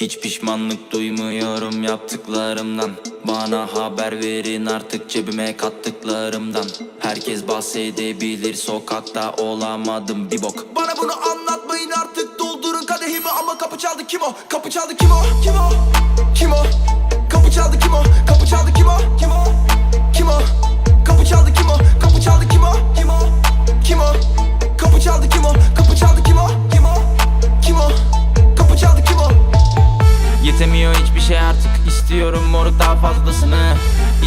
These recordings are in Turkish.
Hiç pişmanlık duymuyorum yaptıklarımdan. Bana haber verin artık cebime kattıklarımdan. Herkes bahsedebilir sokakta olamadım. Bir bok. Bana bunu anlatmayın artık. Doldurun kadehimi ama kapı çaldı. Kim o? Kapı çaldı. Kim o? Kim o? İstiyorum moruk daha fazlasını.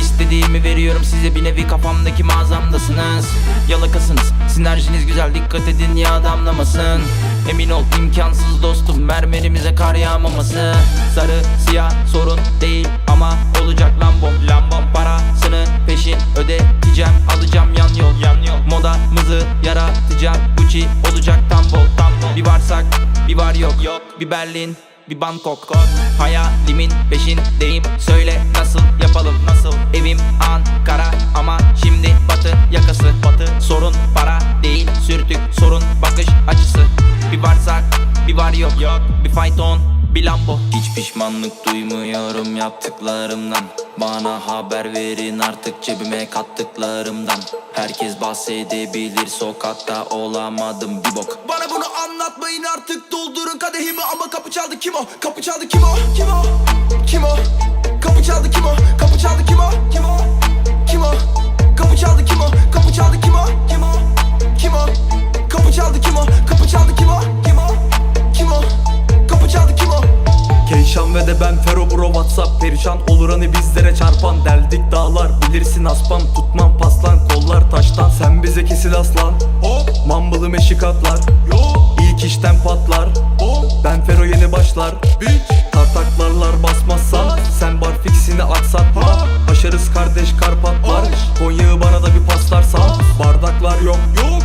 İstediğimi veriyorum size bir nevi kafamdaki mağazamdasınız. Yalakasınız sinerjiniz güzel dikkat edin ya damlamasın. Emin ol imkansız dostum mermerimize kar yağmaması. Sarı siyah sorun değil ama olacak Lambo Lambo parasını peşin ödeteceğim alacağım yan yol yan yol. Modamızı yaratacağım Gucci olacak tam bol tam bol Bir varsak bir var yok yok. Bir Berlin bir Bangkok. Hayalimin peşindeyim. Söyle nasıl yapalım nasıl Evim? Ankara ama şimdi batı yakası. Batı sorun para değil sürtük sorun bakış açısı. Bir varsak bir var yok. Yok. Bir fayton bir Lambo. Hiç pişmanlık duymuyorum yaptıklarımdan Bana haber verin artık cebime kattıklarımdan Herkes bahsedebilir sokakta olamadım bir bok Bana bunu anlatmayın artık doldurun kadehimi ama kapı çaldı kim o? Kapı çaldı kim o? Kim o? Perişan olur hani bizlere çarpan. Deldik dağlar bilirsin aspan. Tutmam paslan kollar taştan. Sen bize kesil aslan. Hop. Mambılı meşik atlar. Yo İlk işten patlar. Hop. Ben Fero yeni başlar. Bitch. Tartaklarlar basmazsan Sen bar fixini aksatma. Aşarız kardeş Karpatlar. Konya'yı bana da bir paslarsan Bardaklar yok. Yok.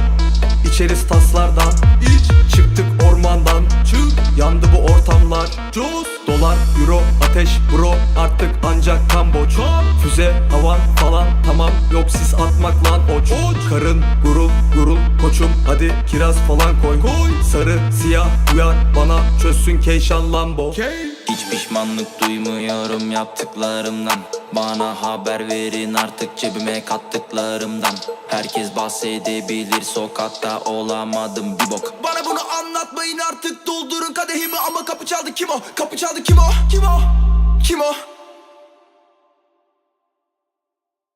İçeriz taslardan. İç. Çıktık ormandan. Çık. Yandı bu ortamlar Cuz Dolar, euro, ateş, bro Artık ancak kamboç Füze, havan falan tamam Yok sis atmak lan oç. Karın, gurul, gurul Koçum hadi kiraz falan koy. Sarı, siyah uyar bana Çözsün Keyşan Lambo. Hiç pişmanlık duymuyorum yaptıklarımdan Bana haber verin artık cebime kattıklarımdan Herkes bahsedebilir sokakta olamadım bir bok Bana bunu anlatmayın artık doldurun kadehimi ama kapı çaldı kim o? Kapı çaldı kim o? Kim o? Kim o?